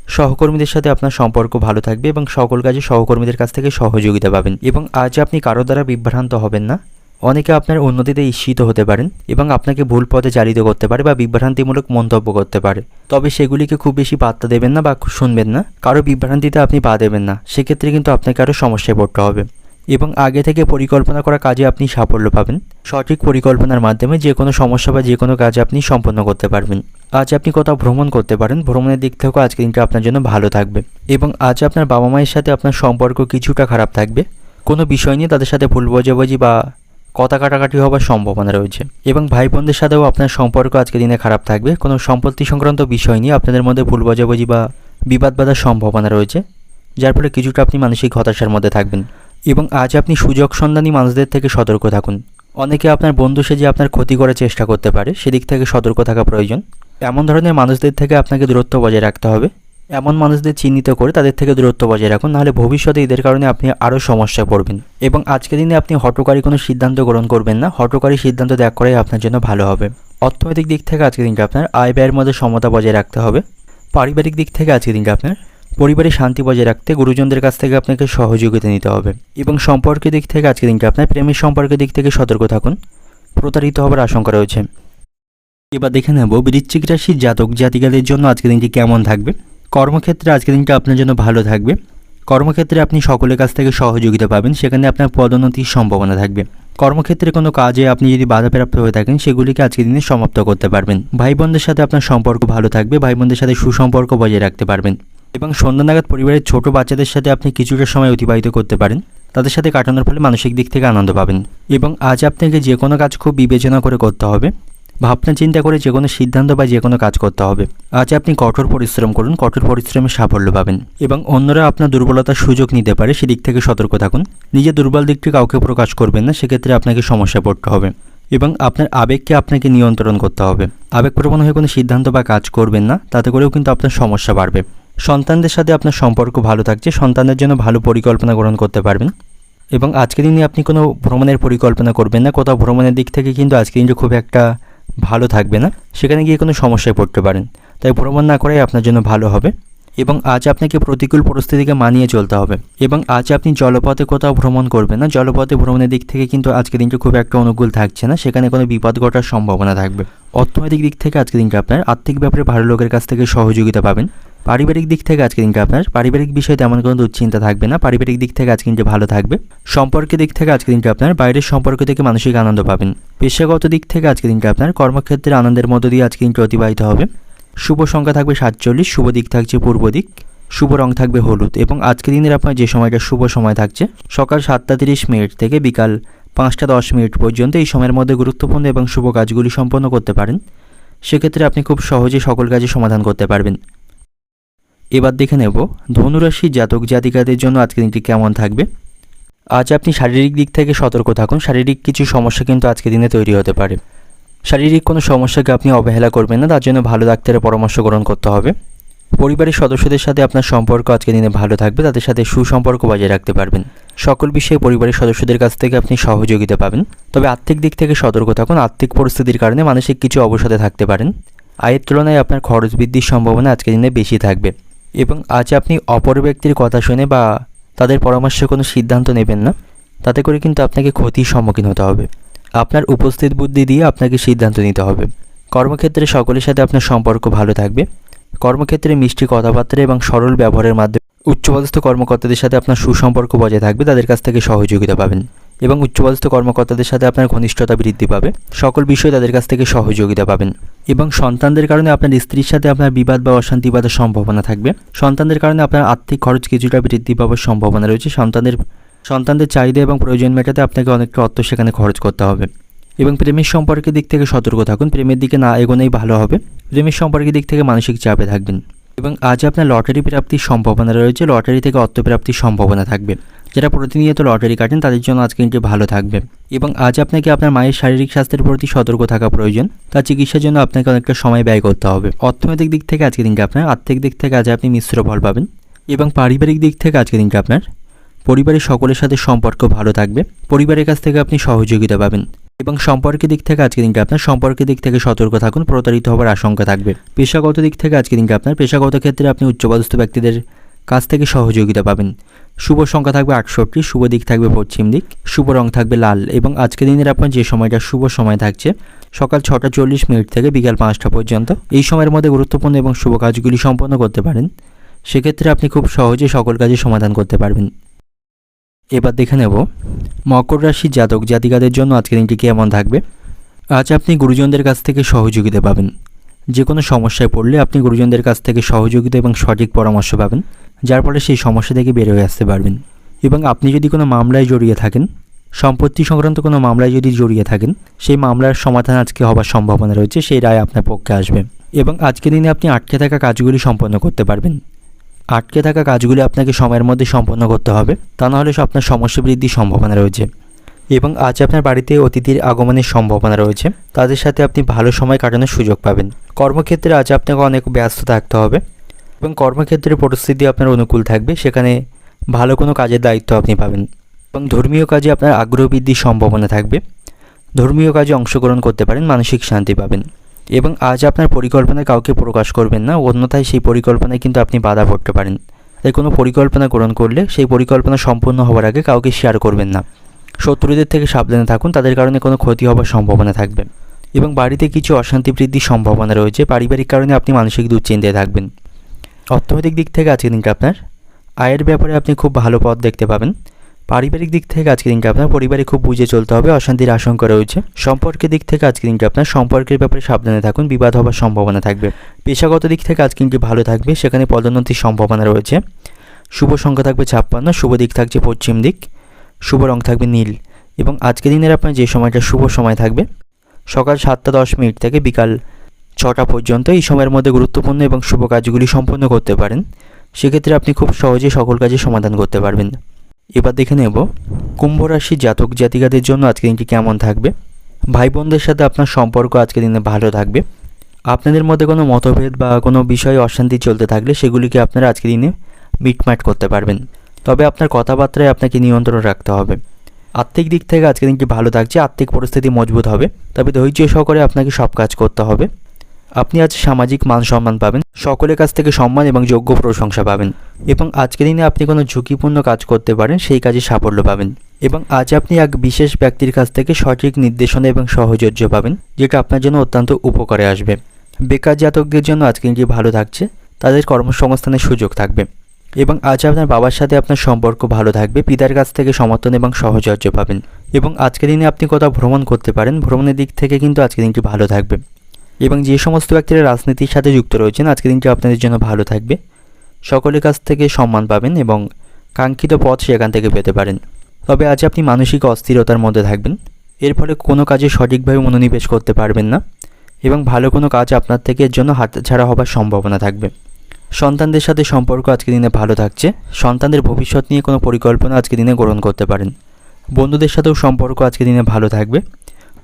সহকর্মীদের সাথে আপনার সম্পর্ক ভালো থাকবে এবং সকল কাজে সহকর্মীদের কাছ থেকে সহযোগিতা পাবেন। এবং আজ আপনি কারও দ্বারা বিভ্রান্ত হবেন না। অনেকে আপনার উন্নতিতে ঈর্ষিত হতে পারেন এবং আপনাকে ভুল পথে চালিত করতে পারে বা বিভ্রান্তিমূলক মন্তব্য করতে পারে। তবে সেগুলিকে খুব বেশি পাত্তা দেবেন না বা শুনবেন না। কারও বিভ্রান্তিতে আপনি পা দেবেন না। সেক্ষেত্রে কিন্তু আপনাকে আরও সমস্যায় পড়তে হবে। এবং আগে থেকে পরিকল্পনা করা কাজে আপনি সাফল্য পাবেন। সঠিক পরিকল্পনার মাধ্যমে যে কোনো সমস্যা বা যে কোনো কাজ আপনি সম্পন্ন করতে পারবেন। আজ আপনি কোথাও ভ্রমণ করতে পারেন। ভ্রমণের দিক থেকেও আজকে দিনটা আপনার জন্য ভালো থাকবে। এবং আজ আপনার বাবা মায়ের সাথে আপনার সম্পর্ক কিছুটা খারাপ থাকবে। কোনো বিষয় নিয়ে তাদের সাথে ভুল বোঝাবুঝি বা কথা কাটাকাটি হওয়ার সম্ভাবনা রয়েছে। এবং ভাই বোনদের সাথেও আপনার সম্পর্ক আজকে দিনে খারাপ থাকবে। কোনো সম্পত্তি সংক্রান্ত বিষয় নিয়ে আপনাদের মধ্যে ভুল বোঝাবুঝি বা বিবাদ বাঁধার সম্ভাবনা রয়েছে, যার ফলে কিছুটা আপনি মানসিক হতাশার মধ্যে থাকবেন। এবং আজ আপনি সুযোগ সন্ধানী মানুষদের থেকে সতর্ক থাকুন। অনেকে আপনার বন্ধু সেজে আপনার ক্ষতি করার চেষ্টা করতে পারে, সেদিক থেকে সতর্ক থাকা প্রয়োজন। এমন ধরনের মানুষদের থেকে আপনাকে দূরত্ব বজায় রাখতে হবে। এমন মানুষদের চিহ্নিত করে তাদের থেকে দূরত্ব বজায় রাখুন, নাহলে ভবিষ্যতে এদের কারণে আপনি আরও সমস্যায় পড়বেন। এবং আজকের দিনে আপনি হটকারী কোনো সিদ্ধান্ত গ্রহণ করবেন না, হটকারী সিদ্ধান্ত ত্যাগ করাই আপনার জন্য ভালো হবে। অর্থনৈতিক দিক থেকে আজকের দিনটা আপনার আয় ব্যয়ের মধ্যে সমতা বজায় রাখতে হবে। পারিবারিক দিক থেকে আজকের দিনটা আপনার পরিবারে শান্তি বজায় রাখতে গুরুজনদের কাছ থেকে আপনাকে সহযোগিতা নিতে হবে। এবং সম্পর্কের দিক থেকে আজকের দিনটা আপনার প্রেমের সম্পর্কের দিক থেকে সতর্ক থাকুন। প্রতারিত হবার আশঙ্কা রয়েছে। এবার দেখে নেব বৃশ্চিক রাশির জাতক জাতিকাদের জন্য আজকের দিনটি কেমন থাকবে। কর্মক্ষেত্রে আজকের দিনটা আপনার জন্য ভালো থাকবে। কর্মক্ষেত্রে আপনি সকলের কাছ থেকে সহযোগিতা পাবেন, সেখানে আপনার পদোন্নতির সম্ভাবনা থাকবে। কর্মক্ষেত্রে কোনো কাজে আপনি যদি বাধাপ্রাপ্ত হয়ে থাকেন, সেগুলিকে আজকের দিনে সমাপ্ত করতে পারবেন। ভাই বোনদের সাথে আপনার সম্পর্ক ভালো থাকবে ভাই বোনদের সাথে সুসম্পর্ক বজায় রাখতে পারবেন। এবং সন্ধ্যা নাগাদ পরিবারের ছোট বাচ্চাদের সাথে আপনি কিছুটা সময় অতিবাহিত করতে পারেন। তাদের সাথে কাটানোর ফলে মানসিক দিক থেকে আনন্দ পাবেন। এবং আজ আপনাকে যে কোনো কাজ খুব বিবেচনা করে করতে হবে। ভাবনা, চিন্তা করে যে কোনো সিদ্ধান্ত বা যে কোনো কাজ করতে হবে। আজ আপনি কঠোর পরিশ্রম করুন, কঠোর পরিশ্রমে সাফল্য পাবেন। এবং অন্যরা আপনার দুর্বলতার সুযোগ নিতে পারে, সেদিক থেকে সতর্ক থাকুন। নিজের দুর্বল দিকটি কাউকে প্রকাশ করবেন না, সেক্ষেত্রে আপনাকে সমস্যা পড়তে হবে। এবং আপনার আবেগকে আপনাকে নিয়ন্ত্রণ করতে হবে। আবেগপ্রবণ হয়ে কোনো সিদ্ধান্ত বা কাজ করবেন না, তাতে করেও কিন্তু আপনার সমস্যা বাড়বে। সন্তানদের সাথে আপনার সম্পর্ক ভালো থাকছে, সন্তানদের জন্য ভালো পরিকল্পনা গ্রহণ করতে পারবেন। এবং আজকের দিনে আপনি কোনো ভ্রমণের পরিকল্পনা করবেন না, কোথাও ভ্রমণের দিক থেকে কিন্তু আজকের দিনটা খুব একটা ভালো থাকবে না, সেখানে গিয়ে কোনো সমস্যায় পড়তে পারেন। তাই ভ্রমণ না করাই আপনার জন্য ভালো হবে এবং আজ আপনাকে প্রতিকূল পরিস্থিতিকে মানিয়ে চলতে হবে এবং আজ আপনি জলপথে কোথাও ভ্রমণ করবেন না। জলপথে ভ্রমণের দিক থেকে কিন্তু আজকের দিনটা খুব একটা অনুকূল থাকছে না, সেখানে কোনো বিপদ ঘটার সম্ভাবনা থাকবে। অর্থনৈতিক দিক থেকে আজকে দিনটা আপনার আর্থিক ব্যাপারে ভালো লোকের কাছ থেকে সহযোগিতা পাবেন। পারিবারিক দিক থেকে আজকে দিনটা আপনার, পারিবারিক বিষয়ে তেমন কোনো দুশ্চিন্তা থাকবে না, পারিবারিক দিক থেকে আজকের দিনটা ভালো থাকবে। সম্পর্কের দিক থেকে আজকে দিনটা আপনার, বাইরের সম্পর্ক থেকে মানসিক আনন্দ পাবেন। পেশাগত দিক থেকে আজকে দিনটা আপনার কর্মক্ষেত্রে আনন্দের মধ্য দিয়ে আজকে দিনটা অতিবাহিত হবে। শুভ সংখ্যা থাকবে সাতচল্লিশ, শুভ দিক থাকছে পূর্ব দিক, শুভ রং থাকবে হলুদ এবং আজকের দিনের আপনার যে সময়টা, শুভ সময় থাকছে, সকাল সাতটা তিরিশ মিনিট থেকে বিকাল পাঁচটা দশ মিনিট পর্যন্ত এই সময়ের মধ্যে গুরুত্বপূর্ণ এবং শুভ কাজগুলি সম্পন্ন করতে পারেন। সেক্ষেত্রে আপনি খুব সহজে সকল কাজে সমাধান করতে পারবেন। এবার দেখে নেব ধনুরাশি জাতক জাতিকাদের জন্য আজকের দিনটি কেমন থাকবে। আজ আপনি শারীরিক দিক থেকে সতর্ক থাকুন, শারীরিক কিছু সমস্যা কিন্তু আজকে দিনে তৈরি হতে পারে। শারীরিক কোনো সমস্যাকে আপনি অবহেলা করবেন না, তার জন্য ভালো ডাক্তারের পরামর্শ গ্রহণ করতে হবে। পরিবারের সদস্যদের সাথে আপনার সম্পর্ক আজকে দিনে ভালো থাকবে, তাদের সাথে সুসম্পর্ক বজায় রাখতে পারবেন। সকল বিষয়ে পরিবারের সদস্যদের কাছ থেকে আপনি সহযোগিতা পাবেন। তবে আর্থিক দিক থেকে সতর্ক থাকুন, আর্থিক পরিস্থিতির কারণে মানসিক কিছু অবসাদে থাকতে পারেন। আয়ের তুলনায় আপনার খরচ বৃদ্ধির সম্ভাবনা আজকের দিনে বেশি থাকবে। এবং আজ আপনি অপর ব্যক্তির কথা শুনে বা তাদের পরামর্শে কোনো সিদ্ধান্ত নেবেন না, তাতে করে কিন্তু আপনাকে ক্ষতির সম্মুখীন হতে হবে। আপনার উপস্থিত বুদ্ধি দিয়ে আপনাকে সিদ্ধান্ত নিতে হবে। কর্মক্ষেত্রে সকলের সাথে আপনার সম্পর্ক ভালো থাকবে। কর্মক্ষেত্রে মিষ্টি কথাবার্তা এবং সরল ব্যবহারের মাধ্যমে উচ্চপদস্থ কর্মকর্তাদের সাথে আপনার সুসম্পর্ক বজায় থাকবে। তাদের কাছ থেকে সহযোগিতা পাবেন। এবং উচ্চপদস্থ কর্মকর্তাদের সাথে আপনার ঘনিষ্ঠতা বৃদ্ধি পাবে। সকল বিষয়ে তাদের কাছ থেকে সহযোগিতা পাবেন। এবং সন্তানদের কারণে আপনার স্ত্রীর সাথে আপনার বিবাদ বা অশান্তি বাঁধার সম্ভাবনা থাকবে। সন্তানদের কারণে আপনার আর্থিক খরচ কিছুটা বৃদ্ধি পাওয়ার সম্ভাবনা রয়েছে। সন্তানদের সন্তানদের চাহিদা এবং প্রয়োজন মেটাতে আপনাকে অনেকটা অর্থ সেখানে খরচ করতে হবে। এবং প্রেমের সম্পর্কের দিক থেকে সতর্ক থাকুন। প্রেমের দিকে না এগোনোই ভালো হবে। প্রেমের সম্পর্কের দিক থেকে মানসিক চাপে থাকবেন। এবং আজ আপনার লটারি প্রাপ্তির সম্ভাবনা রয়েছে। লটারি থেকে অর্থ প্রাপ্তির সম্ভাবনা থাকবে। যারা প্রতিনিয়ত লটারি কাটেন, তাদের জন্য আজকে দিনটি ভালো থাকবে। এবং আজ আপনাকে আপনার মায়ের শারীরিক স্বাস্থ্যের প্রতি সতর্ক থাকা প্রয়োজন। তার চিকিৎসার জন্য আপনাকে অনেকটা সময় ব্যয় করতে হবে। অর্থনৈতিক দিক থেকে আজকে দিনটি আপনার, আর্থিক দিক থেকে আজ আপনি মিশ্র ফল পাবেন। এবং পারিবারিক দিক থেকে আজকে দিনটি আপনার, পরিবারের সকলের সাথে সম্পর্ক ভালো থাকবে। পরিবারের কাছ থেকে আপনি সহযোগিতা পাবেন। এবং সম্পর্কের দিক থেকে আজকে দিনটা আপনার, সম্পর্কের দিক থেকে সতর্ক থাকুন, প্রতারিত হওয়ার আশঙ্কা থাকবে। পেশাগত দিক থেকে আজকে দিনটা আপনার, পেশাগত ক্ষেত্রে আপনি উচ্চপদস্থ ব্যক্তিদের কাছ থেকে সহযোগিতা পাবেন। শুভ সংখ্যা থাকবে আটষট্টি, শুভ দিক থাকবে পশ্চিম দিক, শুভ রং থাকবে লাল এবং আজকে দিনের আপনার যে সময়টা, শুভ সময় থাকছে, সকাল ছটা চল্লিশ মিনিট থেকে বিকাল পাঁচটা পর্যন্ত। এই সময়ের মধ্যে গুরুত্বপূর্ণ এবং শুভ কাজগুলি সম্পন্ন করতে পারেন। সেক্ষেত্রে আপনি খুব সহজে সকল কাজে সমাধান করতে পারবেন। এবার দেখে নেব, মকর রাশির জাতক জাতিকাদের জন্য আজকের দিনটি কেমন থাকবে? আজ আপনি গুরুজনদের কাছ থেকে সহযোগিতা পাবেন। যে কোনো সমস্যায় পড়লে আপনি গুরুজনদের কাছ থেকে সহযোগিতা এবং সঠিক পরামর্শ পাবেন, যার ফলে সেই সমস্যা থেকে বের হয়ে আসতে পারবেন। এবং আপনি যদি কোনো মামলায় জড়িয়ে থাকেন, সম্পত্তি সংক্রান্ত কোনো মামলায় যদি জড়িয়ে থাকেন, সেই মামলার সমাধান আজকে হবার সম্ভাবনা রয়েছে, সেই রায় আপনার পক্ষে আসবে। এবং আজকের দিনে আপনি আটকে থাকা কাজগুলি সম্পন্ন করতে পারবেন। আটকে থাকা কাজগুলি আপনাকে সময়ের মধ্যে সম্পন্ন করতে হবে, তা নাহলে আপনার সমস্যা বৃদ্ধির সম্ভাবনা রয়েছে। এবং আজ আপনার বাড়িতে অতিথির আগমনের সম্ভাবনা রয়েছে। তাদের সাথে আপনি ভালো সময় কাটানোর সুযোগ পাবেন। কর্মক্ষেত্রে আজ আপনাকে অনেক ব্যস্ত থাকতে হবে এবং কর্মক্ষেত্রে পরিস্থিতি আপনার অনুকূল থাকবে। সেখানে ভালো কোনো কাজের দায়িত্ব আপনি পাবেন এবং ধর্মীয় কাজে আপনার আগ্রহ বৃদ্ধির সম্ভাবনা থাকবে। ধর্মীয় কাজে অংশগ্রহণ করতে পারেন, মানসিক শান্তি পাবেন এবং আজ আপনার পরিকল্পনা কাউকে প্রকাশ করবেন না। অন্যথায় সেই পরিকল্পনায় কিন্তু আপনি বাধা পড়তে পারেন। তাই কোনো পরিকল্পনা গ্রহণ করলে সেই পরিকল্পনা সম্পূর্ণ হওয়ার আগে কাউকে শেয়ার করবেন না। শত্রুদের থেকে সাবধানে থাকুন, তাদের কারণে কোনো ক্ষতি হওয়ার সম্ভাবনা থাকবে। এবং বাড়িতে কিছু অশান্তি বৃদ্ধির সম্ভাবনা রয়েছে, পারিবারিক কারণে আপনি মানসিক দুশ্চিন্তায় থাকবেন। অর্থনৈতিক দিক থেকে আজকের দিনটা আপনার, আয়ের ব্যাপারে আপনি খুব ভালো পথ দেখতে পাবেন। পারিবারিক দিক থেকে আজকের দিনটা আপনার, পরিবারে খুব বুঝে চলতে হবে, অশান্তির আশঙ্কা রয়েছে। সম্পর্কের দিক থেকে আজকের দিনটা আপনার, সম্পর্কের ব্যাপারে সাবধানে থাকুন, বিবাদ হওয়ার সম্ভাবনা থাকবে। পেশাগত দিক থেকে আজকে দিনটি ভালো থাকবে, সেখানে পদোন্নতির সম্ভাবনা রয়েছে। শুভ সংখ্যা থাকবে ছাপ্পান্ন, শুভ দিক থাকছে পশ্চিম দিক। শুভ রং থাকবে নীল এবং আজকের দিনের আপনার যে সময়টা, শুভ সময় থাকবে, সকাল সাতটা দশ মিনিট থেকে বিকাল ছটা পর্যন্ত এই সময়ের মধ্যে গুরুত্বপূর্ণ এবং শুভ কাজগুলি সম্পন্ন করতে পারেন। সেক্ষেত্রে আপনি খুব সহজে সকল কাজে সমাধান করতে পারবেন। এবার দেখে নেব, কুম্ভ রাশির জাতক জাতিকাদের জন্য আজকের দিনটি কেমন থাকবে? ভাই বোনদের সাথে আপনার সম্পর্ক আজকের দিনে ভালো থাকবে। আপনাদের মধ্যে কোনো মতভেদ বা কোনো বিষয়ে অশান্তি চলতে থাকলে সেগুলিকে আপনারা আজকের দিনে মিটমাট করতে পারবেন। তবে আপনার কথাবার্তায় আপনাকে নিয়ন্ত্রণ রাখতে হবে। আর্থিক দিক থেকে আজকে দিনটি ভালো থাকছে আর্থিক পরিস্থিতি মজবুত হবে। তবে ধৈর্য সহকারে আপনাকে সব কাজ করতে হবে। আপনি আজ সামাজিক মান সম্মান পাবেন, সকলের কাছ থেকে সম্মান এবং যোগ্য প্রশংসা পাবেন এবং আজকের দিনে আপনি কোনো ঝুঁকিপূর্ণ কাজ করতে পারেন, সেই কাজে সাফল্য পাবেন এবং আজ আপনি এক বিশেষ ব্যক্তির কাছ থেকে সঠিক নির্দেশনা এবং সহযোগ্য পাবেন, যেটা আপনার জন্য অত্যন্ত উপকারে আসবে। বেকার জাতকদের জন্য আজকে দিনটি ভালো থাকছে, তাদের কর্মসংস্থানের সুযোগ থাকবে। এবং আজ আপনার বাবার সাথে আপনার সম্পর্ক ভালো থাকবে। পিতার কাছ থেকে সমর্থন এবং সহযোগ্য পাবেন। এবং আজকের দিনে আপনি কোথাও ভ্রমণ করতে পারেন, ভ্রমণের দিক থেকে কিন্তু আজকের দিনটি ভালো থাকবে। এবং যে সমস্ত ব্যক্তিরা রাজনীতির সাথে যুক্ত রয়েছেন, আজকের দিনটি আপনাদের জন্য ভালো থাকবে। সকলের কাছ থেকে সম্মান পাবেন এবং কাঙ্ক্ষিত পথ সেখান থেকে পেতে পারেন। তবে আজ আপনি মানসিক অস্থিরতার মধ্যে থাকবেন। এর ফলে কোনো কাজে সঠিকভাবে মনোনিবেশ করতে পারবেন না। এবং ভালো কোনো কাজ আপনার থেকে এর জন্য হাতছাড়া হবার সম্ভাবনা থাকবে। সন্তানদের সাথে সম্পর্ক আজকে দিনে ভালো থাকছে। সন্তানদের ভবিষ্যৎ নিয়ে কোনো পরিকল্পনা আজকে দিনে গ্রহণ করতে পারেন। বন্ধুদের সাথেও সম্পর্ক আজকে দিনে ভালো থাকবে।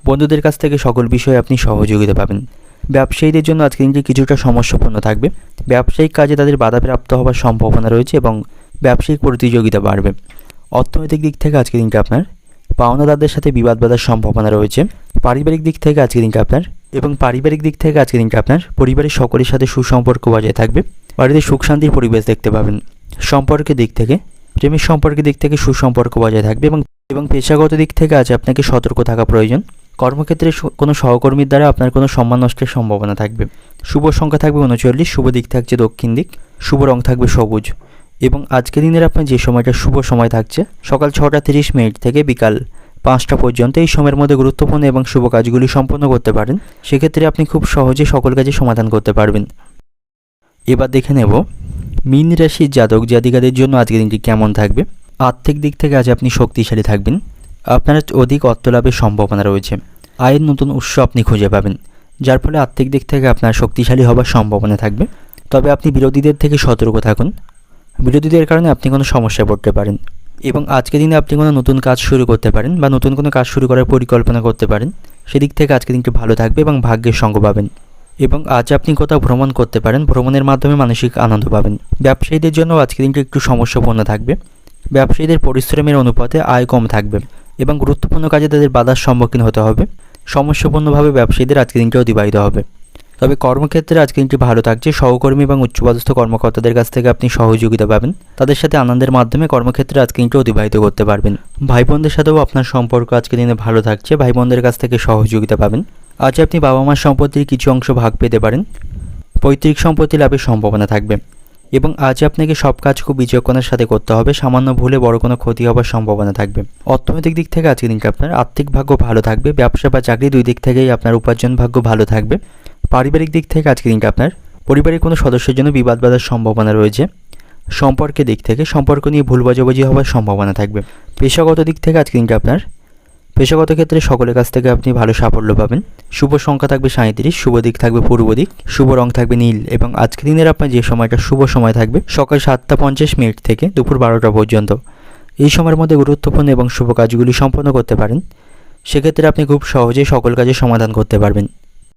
বন্ধুদের কাছ থেকে সকল বিষয়ে আপনি সহযোগিতা পাবেন। ব্যবসায়ীদের জন্য আজকে দিনটি কিছুটা সমস্যাপূর্ণ থাকবে। ব্যবসায়িক কাজে তাদের বাধাপ্রাপ্ত হওয়ার সম্ভাবনা রয়েছে এবং ব্যবসায়িক প্রতিযোগিতা বাড়বে। অর্থনৈতিক দিক থেকে আজকে দিনটা আপনার পাওনাদারদের সাথে বিবাদ বাঁধার সম্ভাবনা রয়েছে। পারিবারিক দিক থেকে আজকে দিনটা আপনার এবং পারিবারিক দিক থেকে আজকে দিনটা আপনার পরিবারের সকলের সাথে সুসম্পর্ক বজায় থাকবে। বাড়িতে সুখ শান্তির পরিবেশ দেখতে পাবেন। সম্পর্কের দিক থেকে প্রেমিক সম্পর্কের দিক থেকে সুসম্পর্ক বজায় থাকবে এবং এবং পেশাগত দিক থেকে আজ আপনাকে সতর্ক থাকা প্রয়োজন। কর্মক্ষেত্রে কোনো সহকর্মীর দ্বারা আপনার কোনো সম্মান নষ্টের সম্ভাবনা থাকবে। শুভ সংখ্যা থাকবে উনচল্লিশ, শুভ দিক থাকছে দক্ষিণ দিক, শুভ রং থাকবে সবুজ। এবং আজকের দিনের আপনার যে সময়টা, শুভ সময় থাকছে, সকাল ছটা তিরিশ মিনিট থেকে বিকাল পাঁচটা পর্যন্ত এই সময়ের মধ্যে গুরুত্বপূর্ণ এবং শুভ কাজগুলি সম্পন্ন করতে পারেন। সেক্ষেত্রে আপনি খুব সহজে সকল কাজে সমাধান করতে পারবেন। এবার দেখে নেব মীন রাশির জাতক জাতিকাদের জন্য আজকের দিনটি কেমন থাকবে। আর্থিক দিক থেকে আজ আপনি শক্তিশালী থাকবেন। আপনার অধিক অর্থ লাভের সম্ভাবনা রয়েছে। আয়ের নতুন উৎস আপনি খুঁজে পাবেন, যার ফলে আর্থিক দিক থেকে আপনার শক্তিশালী হবার সম্ভাবনা থাকবে। তবে আপনি বিরোধীদের থেকে সতর্ক থাকুন। বিরোধীদের কারণে আপনি কোনো সমস্যায় পড়তে পারেন এবং আজকের দিনে আপনি কোনো নতুন কাজ শুরু করতে পারেন বা নতুন কোনো কাজ শুরু করার পরিকল্পনা করতে পারেন। সেদিক থেকে আজকের দিনটি ভালো থাকবে এবং ভাগ্যের সঙ্গ পাবেন। এবং আজ আপনি কোথাও ভ্রমণ করতে পারেন, ভ্রমণের মাধ্যমে মানসিক আনন্দ পাবেন। ব্যবসায়ীদের জন্য আজকের দিনটি একটু সমস্যাপূর্ণ থাকবে। ব্যবসায়ীদের পরিশ্রমের অনুপাতে আয় কম থাকবে এবং গুরুত্বপূর্ণ কাজে তাদের বাধার সম্মুখীন হতে হবে। সমস্যাপূর্ণভাবে ব্যবসায়ীদের আজকের দিনটি অতিবাহিত হবে। তবে কর্মক্ষেত্রে আজকে দিনটি ভালো থাকছে। সহকর্মী এবং উচ্চপদস্থ কর্মকর্তাদের কাছ থেকে আপনি সহযোগিতা পাবেন। তাদের সাথে আনন্দের মাধ্যমে কর্মক্ষেত্রে আজকে দিনটি অতিবাহিত করতে পারবেন। ভাই বোনদের সাথেও আপনার সম্পর্ক আজকে দিনে ভালো থাকছে। ভাই বোনদের কাছ থেকে সহযোগিতা পাবেন। আজ আপনি বাবা মার সম্পত্তির কিছু অংশ ভাগ পেতে পারেন। পৈতৃক সম্পত্তি লাভের সম্ভাবনা থাকবে এবং আজ আপনাকে সব কাজ খুব বিচক্ষণের সাথে করতে হবে, সামান্য ভুলে বড় কোনো ক্ষতি হবার সম্ভাবনা থাকবে। অর্থনৈতিক দিক থেকে আজকে দিনটি আপনার আর্থিক ভাগ্য ভালো থাকবে, ব্যবসা বা চাকরি দুই দিক থেকেই আপনার উপার্জন ভাগ্য ভালো থাকবে। পারিবারিক দিক থেকে আজকে দিনটা আপনার পরিবারের কোনো সদস্যের জন্য বিবাদ বাঁধার সম্ভাবনা রয়েছে। সম্পর্কের দিক থেকে সম্পর্ক নিয়ে ভুল বোঝাবুঝি হওয়ার সম্ভাবনা থাকবে। পেশাগত দিক থেকে আজকে দিনটা আপনার পেশাগত ক্ষেত্রে সকলের কাছ থেকে আপনি ভালো সাফল্য পাবেন। শুভ সংখ্যা থাকবে সাঁত্রিশ শুভ দিক থাকবে পূর্ব দিক, শুভ রং থাকবে নীল এবং আজকের দিনের আপনার যে সময়টা, শুভ সময় থাকবে সকাল সাতটা পঞ্চাশ মিনিট থেকে দুপুর বারোটা পর্যন্ত। এই সময়ের মধ্যে গুরুত্বপূর্ণ এবং শুভ কাজগুলি সম্পন্ন করতে পারেন। সেক্ষেত্রে আপনি খুব সহজেই সকল কাজের সমাধান করতে পারবেন।